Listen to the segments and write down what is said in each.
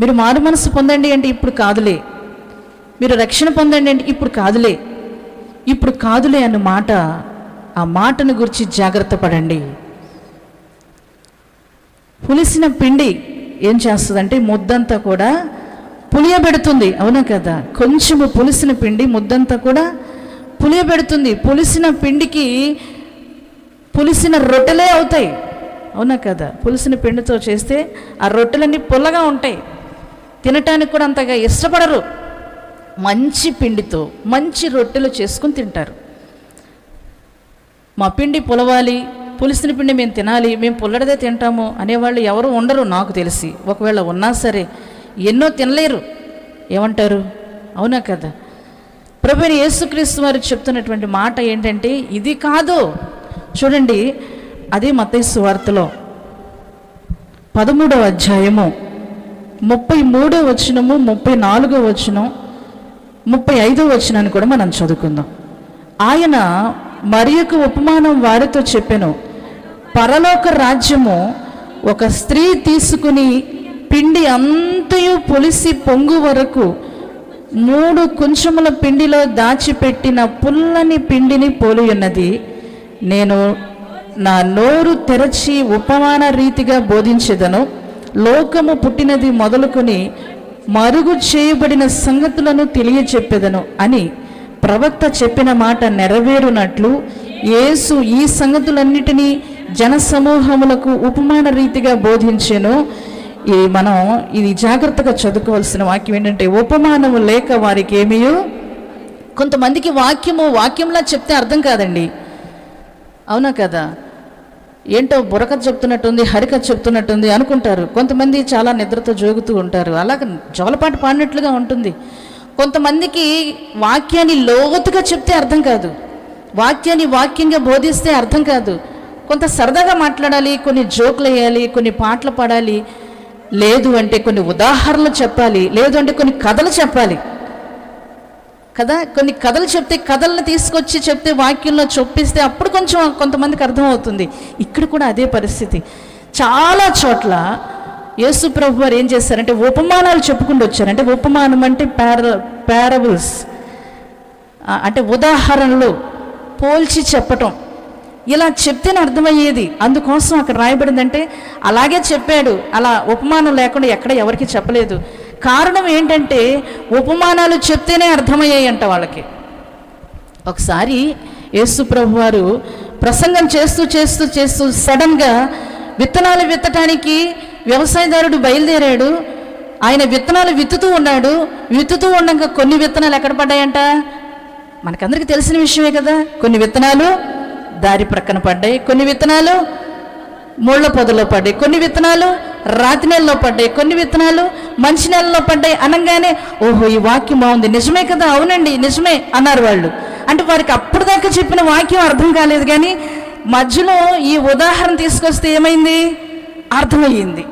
మీరు మారు మనసు పొందండి అంటే ఇప్పుడు కాదులే. మీరు రక్షణ పొందండి అంటే ఇప్పుడు కాదులే. ఇప్పుడు కాదులే అన్న మాట ఆ మాటను గురించి జాగ్రత్త పడండి. పులిసిన పిండి ఏం చేస్తుందంటే ముద్దంతా కూడా పులియబెడుతుంది. అవునా కదా? కొంచెము పులిసిన పిండి ముద్దంతా కూడా పులియబెడుతుంది. పులిసిన పిండికి పులిసిన రొట్టెలే అవుతాయి. అవునా కదా? పులిసిన పిండితో చేస్తే ఆ రొట్టెలన్నీ పుల్లగా ఉంటాయి. తినటానికి కూడా అంతగా ఇష్టపడరు. మంచి పిండితో మంచి రొట్టెలు చేసుకుని తింటారు. మా పిండి పులవాలి పులిసిన పిండి మేము తినాలి మేము పుల్లడిదే తింటాము అనేవాళ్ళు ఎవరు ఉండరు నాకు తెలిసి. ఒకవేళ ఉన్నా సరే ఎన్నో తినలేరు. ఏమంటారు? అవునా కదా? ప్రభుని యేసుక్రీస్తు వారు చెప్తున్నటువంటి మాట ఏంటంటే ఇది కాదు. చూడండి అదే మతైసు వార్తలో పదమూడవ అధ్యాయము. ముప్పై మూడో వచనము ముప్పై నాలుగో వచనం ముప్పై ఐదో వచనాన్ని కూడా మనం చదువుకుందాం. ఆయన మరి యొక్క ఉపమానం వారితో చెప్పాను పరలోక రాజ్యము ఒక స్త్రీ తీసుకుని పిండి అంతయు పొలిసి పొంగు వరకు మూడు కుంచముల పిండిలో దాచిపెట్టిన పుల్లని పిండిని పోలి ఉన్నది నేను నా నోరు తెరచి ఉపమాన రీతిగా బోధించేదను. లోకము పుట్టినది మొదలుకొని మరుగు చేయబడిన సంగతులను తెలియచెప్పెదను అని ప్రవక్త చెప్పిన మాట నెరవేరునట్లు యేసు ఈ సంగతులన్నిటినీ జనసమూహములకు ఉపమాన రీతిగా బోధించెను. ఈ మనం ఇది జాగ్రత్తగా చదువుకోవాల్సిన వాక్యం ఏంటంటే ఉపమానము లేక వారికి ఏమీయో కొంతమందికి వాక్యము వాక్యంలా చెప్తే అర్థం కాదండి. అవునా కదా? ఏంటో బురక చెప్తున్నట్టుంది హరికథ చెప్తున్నట్టుంది అనుకుంటారు. కొంతమంది చాలా నిద్రతో జోగుతూ ఉంటారు. అలాగే జోలపాటు పాడినట్లుగా ఉంటుంది. కొంతమందికి వాక్యాన్ని లోతుగా చెప్తే అర్థం కాదు. వాక్యాన్ని వాక్యంగా బోధిస్తే అర్థం కాదు. కొంత సరదాగా మాట్లాడాలి కొన్ని జోకులు వేయాలి కొన్ని పాటలు పాడాలి. లేదు అంటే కొన్ని ఉదాహరణలు చెప్పాలి లేదు అంటే కొన్ని కథలు చెప్పాలి. కదా కొన్ని కథలు చెప్తే కథలను తీసుకొచ్చి చెప్తే వాక్యంలో చొప్పిస్తే అప్పుడు కొంచెం కొంతమందికి అర్థమవుతుంది. ఇక్కడ కూడా అదే పరిస్థితి. చాలా చోట్ల యేసు ప్రభు వారు ఏం చేశారంటే ఉపమానాలు చెప్పుకుంటూ వచ్చారు. అంటే ఉపమానం అంటే పార పారబుల్స్ అంటే ఉదాహరణలు పోల్చి చెప్పటం. ఇలా చెప్తేనే అర్థమయ్యేది. అందుకోసం అక్కడ రాయబడిందంటే అలాగే చెప్పాడు. అలా ఉపమానం లేకుండా ఎక్కడ ఎవరికి చెప్పలేదు. కారణం ఏంటంటే ఉపమానాలు చెప్తేనే అర్థమయ్యాయి అంట వాళ్ళకి. ఒకసారి యేసు ప్రభు వారు ప్రసంగం చేస్తూ చేస్తూ చేస్తూ సడన్గా విత్తనాలు విత్తటానికి వ్యవసాయదారుడు బయలుదేరాడు. ఆయన విత్తనాలు విత్తుతూ ఉన్నాడు. విత్తుతూ ఉండగా కొన్ని విత్తనాలు ఎక్కడ పడ్డాయంట? మనకందరికీ తెలిసిన విషయమే కదా. కొన్ని విత్తనాలు దారి ప్రక్కన పడ్డాయి. కొన్ని విత్తనాలు ముళ్ళ పొదలో పడ్డాయి. కొన్ని విత్తనాలు రాతి నెలలో పడ్డాయి కొన్ని విత్తనాలు మంచి నెలలో పడ్డాయి అనగానే ఓహో ఈ వాక్యం బాగుంది. నిజమే కదా? అవునండి నిజమే అన్నారు వాళ్ళు. అంటే వారికి అప్పుడు దాకా చెప్పిన వాక్యం అర్థం కాలేదు కానీ మధ్యలో ఈ ఉదాహరణ తీసుకొస్తే ఏమైంది? అర్థమయ్యింది.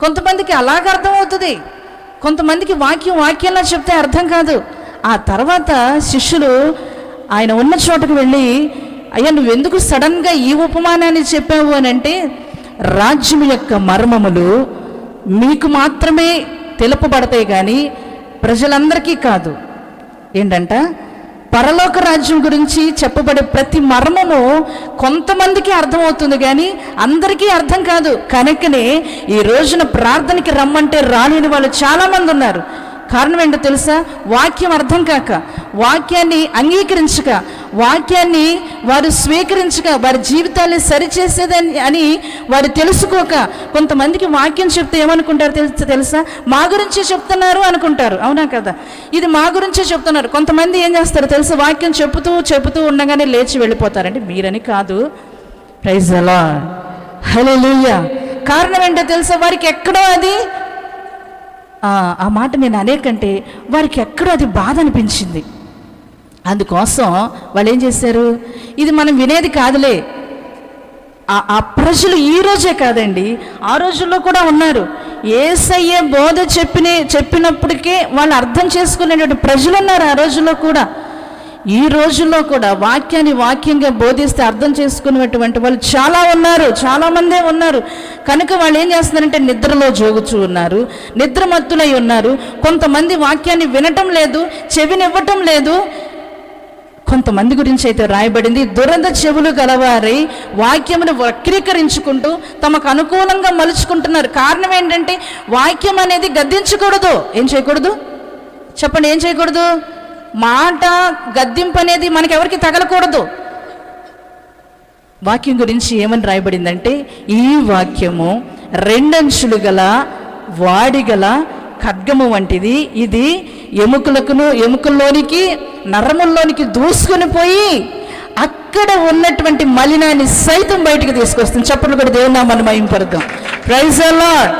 కొంతమందికి అలాగ అర్థమవుతుంది. కొంతమందికి వాక్యం వాక్యంలా చెప్తే అర్థం కాదు. ఆ తర్వాత శిష్యులు ఆయన ఉన్న చోటకు వెళ్ళి అయ్యా నువ్వెందుకు సడన్గా ఈ ఉపమానాన్ని చెప్పావు అని అంటే రాజ్యం యొక్క మర్మములు మీకు మాత్రమే తెలుపబడతాయి కానీ ప్రజలందరికీ కాదు. ఏంటంట? పరలోక రాజ్యం గురించి చెప్పబడే ప్రతి మర్మము కొంతమందికి అర్థమవుతుంది కానీ అందరికీ అర్థం కాదు. కనుకనే ఈ రోజున ప్రార్థనకి రమ్మంటే రాలేని వాళ్ళు చాలామంది ఉన్నారు. కారణం ఏంటో తెలుసా? వాక్యం అర్థం కాక వాక్యాన్ని అంగీకరించక వాక్యాన్ని వారు స్వీకరించక వారి జీవితాన్ని సరిచేసేదని అని వారు తెలుసుకోక కొంతమందికి వాక్యం చెప్తే ఏమనుకుంటారు తెలుసా తెలుసా? మా గురించే చెప్తున్నారు అనుకుంటారు. అవునా కదా? ఇది మా గురించే చెప్తున్నారు. కొంతమంది ఏం చేస్తారు తెలుసా? వాక్యం చెబుతూ చెబుతూ ఉండగానే లేచి వెళ్ళిపోతారంటే మీరని కాదు. ప్రైజ్ అలా హలో కారణం ఏంటో తెలుసా? వారికి ఎక్కడో అది ఆ ఆ మాట నేను అనేకంటే వారికి ఎక్కడో అది బాధ అనిపించింది. అందుకోసం వాళ్ళు ఏం చేశారు? ఇది మనం వినేది కాదులే. ఆ- ప్రజలు ఈ రోజే కాదండి ఆ రోజుల్లో కూడా ఉన్నారు. ఏసయ్య బోధ చెప్పిన చెప్పినప్పటికే వాళ్ళు అర్థం చేసుకునేటువంటి ప్రజలు ఉన్నారు ఆ రోజుల్లో కూడా. ఈ రోజుల్లో కూడా వాక్యాన్ని వాక్యంగా బోధిస్తే అర్థం చేసుకునేటువంటి వాళ్ళు చాలా ఉన్నారు చాలామందే ఉన్నారు. కనుక వాళ్ళు ఏం చేస్తున్నారంటే నిద్రలో జోగుచూ ఉన్నారు నిద్రమత్తులై ఉన్నారు. కొంతమంది వాక్యాన్ని వినటం లేదు చెవినివ్వటం లేదు కొంతమంది గురించి అయితే రాయబడింది. దురద చెవులు గలవారై వాక్యమును వక్రీకరించుకుంటూ తమకు అనుకూలంగా మలుచుకుంటున్నారు. కారణం ఏంటంటే వాక్యం అనేది గద్దించకూడదు. ఏం చేయకూడదు? చెప్పండి ఏం చేయకూడదు? మాట గద్దింపు అనేది మనకెవరికి తగలకూడదు. వాక్యం గురించి ఏమని రాయబడిందంటే ఈ వాక్యము రెండంచులు గల వాడిగల ఖడ్గము వంటిది. ఇది ఎముకలకును ఎముకల్లోనికి నరముల్లోనికి దూసుకొని పోయి అక్కడ ఉన్నటువంటి మలినాన్ని సైతం బయటికి తీసుకొస్తుంది. చెప్పండి కూడా దేవుని మనం మహింపరుద్దాం. ప్రైజ్ అలాడ్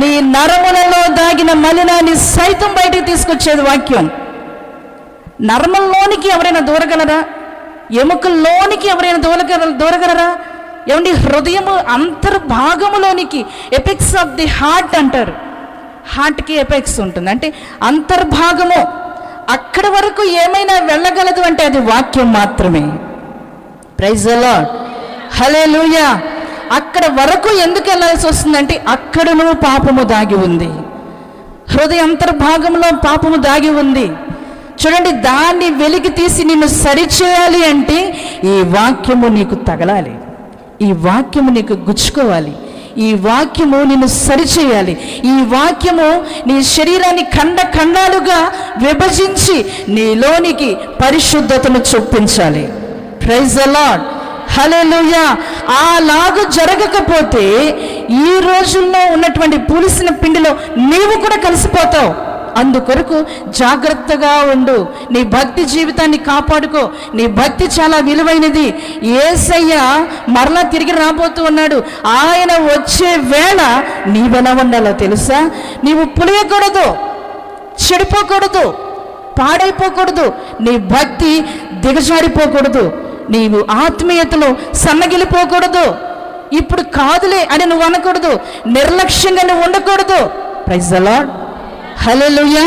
నీ నరములలో దాగిన మలినాన్ని సైతం బయటికి తీసుకొచ్చేది వాక్యం. నర్మంలోనికి ఎవరైనా దూరగలరా? ఎముకల్లోనికి ఎవరైనా దూరగల దూరగలరా? ఏమండి? హృదయము అంతర్భాగములోనికి ఎపెక్స్ ఆఫ్ ది హార్ట్ అంటారు. హార్ట్కి ఎపెక్స్ ఉంటుంది. అంటే అంతర్భాగము. అక్కడ వరకు ఏమైనా వెళ్ళగలదు అంటే అది వాక్యం మాత్రమే. ప్రైజ్ అలాడ్ హలే అక్కడ వరకు ఎందుకు వెళ్ళాల్సి వస్తుందంటే అక్కడను పాపము దాగి ఉంది. హృదయ అంతర్భాగంలో పాపము దాగి ఉంది. చూడండి దాన్ని వెలికి తీసి నిన్ను సరిచేయాలి అంటే ఈ వాక్యము నీకు తగలాలి. ఈ వాక్యము నీకు గుచ్చుకోవాలి. ఈ వాక్యము నిన్ను సరిచేయాలి. ఈ వాక్యము నీ శరీరాన్ని ఖండ ఖండాలుగా విభజించి నీలోనికి పరిశుద్ధతను చొప్పించాలి ప్రైజ్ అలాడ్ హలేలుయా అలాగు జరగకపోతే ఈ రోజుల్లో ఉన్నటువంటి పులిసిన పిండిలో నీవు కూడా కలిసిపోతావు. అందుకొరకు జాగ్రత్తగా ఉండు. నీ భక్తి జీవితాన్ని కాపాడుకో. నీ భక్తి చాలా విలువైనది. ఏసయ్య మరలా తిరిగి రాబోతూ ఉన్నాడు. ఆయన వచ్చే వేళ నీవెలా ఉండాలో తెలుసా? నీవు పులియకూడదు చెడిపోకూడదు పాడైపోకూడదు. నీ భక్తి దిగజారిపోకూడదు. నీవు ఆత్మీయతలో సన్నగిలిపోకూడదు. ఇప్పుడు కాదులే అని నువ్వు అనకూడదు. నిర్లక్ష్యంగా నువ్వు ఉండకూడదు. ప్రైజ్ అలాడ్ హలెలుయా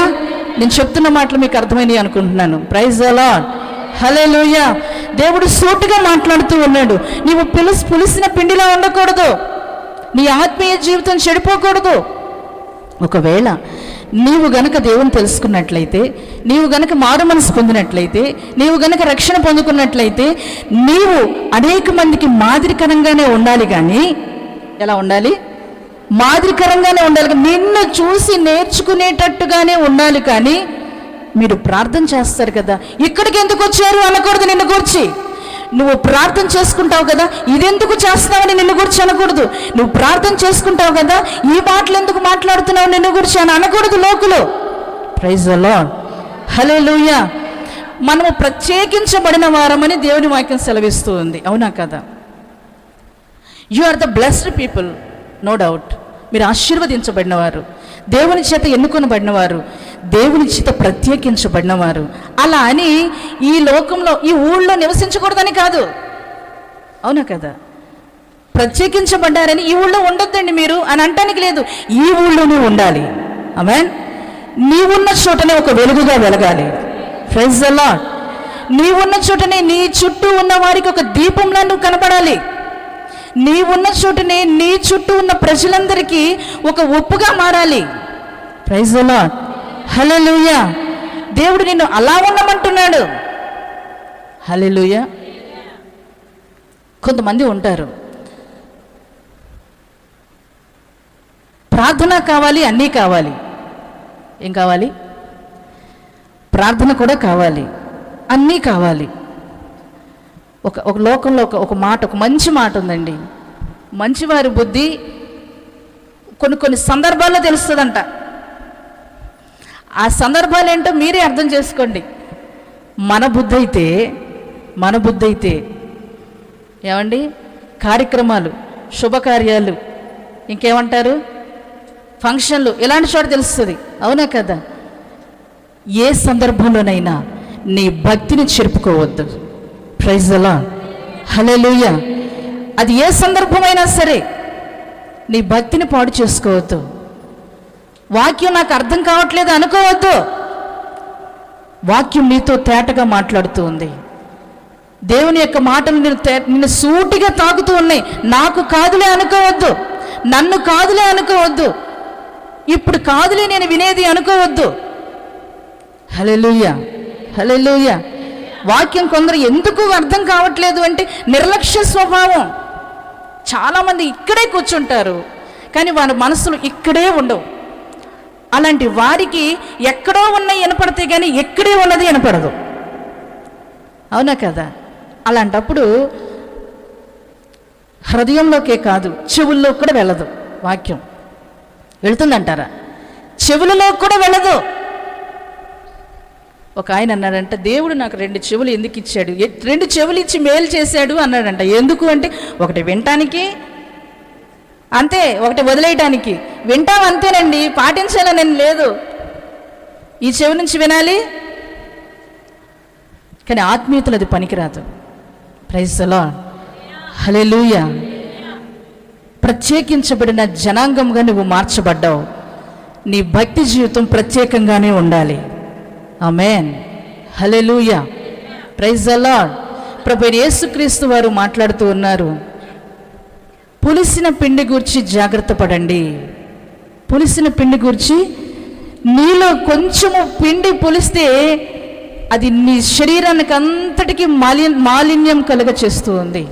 నేను చెప్తున్న మాటలు మీకు అర్థమైనవి అనుకుంటున్నాను. ప్రైజ్ అలాడ్ హలెలుయా దేవుడు సూటుగా మాట్లాడుతూ ఉన్నాడు. నీవు పిలుసు పులిసిన పిండిలా ఉండకూడదు. నీ ఆత్మీయ జీవితం చెడిపోకూడదు. ఒకవేళ నీవు గనక దేవుని తెలుసుకున్నట్లయితే నీవు గనక మారు మనసు పొందినట్లయితే నీవు గనక రక్షణ పొందుకున్నట్లయితే నీవు అనేక మందికి మాదిరికరంగానే ఉండాలి కానీ ఎలా ఉండాలి? మాదిరికరంగానే ఉండాలి. నిన్ను చూసి నేర్చుకునేటట్టుగానే ఉండాలి కానీ మీరు ప్రార్థన చేస్తారు కదా. ఇక్కడికి ఎందుకు వచ్చారు అనకూడదు నిన్ను గురించి. నువ్వు ప్రార్థన చేసుకుంటావు కదా. ఇదెందుకు చేస్తున్నావని నిన్ను గురించి అనకూడదు. నువ్వు ప్రార్థన చేసుకుంటావు కదా. ఈ మాటలు ఎందుకు మాట్లాడుతున్నావు నిన్ను గురించి అని అనకూడదు లోకులు. ప్రైజ్ అలా లూయ మనము ప్రత్యేకించబడిన వారమని దేవుని వాక్యం సెలవిస్తూ ఉంది. అవునా కదా? You are the blessed people no doubt మీరు ఆశీర్వదించబడినవారు. దేవుని చేత ఎన్నుకొనబడినవారు. దేవుని చేత ప్రత్యేకించబడినవారు. అలా అని ఈ లోకంలో ఈ ఊళ్ళో నివసించకూడదని కాదు. అవునా కదా? ప్రత్యేకించబడ్డారని ఈ ఊళ్ళో ఉండొద్దండి మీరు అని అంటానికి లేదు. ఈ ఊళ్ళోనే ఉండాలి. ఆమెన్ నీవున్న చోటనే ఒక వెలుగుగా వెలగాలి. ఫ్రెండ్స్ అలా నీవున్న చోటనే నీ చుట్టూ ఉన్న వారికి ఒక దీపంలా నువ్వు కనపడాలి. నీ ఉన్న చోటనే నీ చుట్టూ ఉన్న ప్రజలందరికీ ఒక ఒప్పుగా మారాలి. ప్రైజ్ అలా హలెలుయ దేవుడు నిన్ను అలా ఉండమంటున్నాడు. హలెలుయ కొంతమంది ఉంటారు. ప్రార్థన కావాలి అన్నీ కావాలి. ఏం కావాలి? ప్రార్థన కూడా కావాలి అన్నీ కావాలి. ఒక ఒక లోకంలో ఒక ఒక మాట ఒక మంచి మాట ఉందండి. మంచివారి బుద్ధి కొన్ని కొన్ని సందర్భాల్లో తెలుస్తుందంట. ఆ సందర్భాలు ఏంటో మీరే అర్థం చేసుకోండి. మన బుద్ధి అయితే మన బుద్ధి అయితే ఏమండి? కార్యక్రమాలు శుభకార్యాలు ఇంకేమంటారు? ఫంక్షన్లు ఇలాంటి చోట తెలుస్తుంది. అవునా కదా? ఏ సందర్భంలోనైనా నీ భక్తిని చెరుపుకోవద్దు. ప్రైజ్ అలా హలెలుయ అది ఏ సందర్భమైనా సరే నీ భక్తిని పాడు చేసుకోవద్దు. వాక్యం నాకు అర్థం కావట్లేదు అనుకోవద్దు. వాక్యం నీతో తేటగా మాట్లాడుతూ ఉంది. దేవుని యొక్క మాటలు నేను తే- నిన్ను సూటిగా తాకుతూ ఉన్నాయి. నాకు కాదులే అనుకోవద్దు. నన్ను కాదులే అనుకోవద్దు. ఇప్పుడు కాదులే నేను వినేది అనుకోవద్దు. హలెలుయ హలెలుయ వాక్యం కొందరు ఎందుకు అర్థం కావట్లేదు అంటే నిర్లక్ష్య స్వభావం. చాలామంది ఇక్కడే కూర్చుంటారు కానీ వారి మనసులు ఇక్కడే ఉండవు. అలాంటి వారికి ఎక్కడో ఉన్నాయి వినపడతాయి కానీ ఎక్కడే ఉన్నది వినపడదు. అవునా కదా? అలాంటప్పుడు హృదయంలోకే కాదు చెవుల్లో కూడా వెళ్ళదు వాక్యం. వెళుతుందంటారా? చెవులలో కూడా వెళ్ళదు. ఒక ఆయన అన్నాడంట దేవుడు నాకు రెండు చెవులు ఎందుకు ఇచ్చాడు? రెండు చెవులు ఇచ్చి మేలు చేశాడు అన్నాడంట. ఎందుకు అంటే ఒకటి వినటానికి అంతే ఒకటి వదిలేయటానికి. వింటాం అంతేనండి పాటించాలని నేను లేదు. ఈ చెవి నుంచి వినాలి. కానీ ఆత్మీయతలు అది పనికిరాదు. ప్రైజ్లా హలెలూయ ప్రత్యేకించబడిన జనాంగంగా నువ్వు మార్చబడ్డావు. నీ భక్తి జీవితం ప్రత్యేకంగానే ఉండాలి. ఆమెన్ హలెలూయ ప్రైజ్ అలాడ్ ప్రభు యేసుక్రీస్తు వారు మాట్లాడుతూ ఉన్నారు. పులిసిన పిండి గూర్చి జాగ్రత్త పడండి. పులిసిన పిండి గూర్చి నీలో కొంచెము పిండి పులిస్తే అది నీ శరీరానికి అంతటికి మాలి మాలిన్యం కలుగ చేస్తూ ఉంది.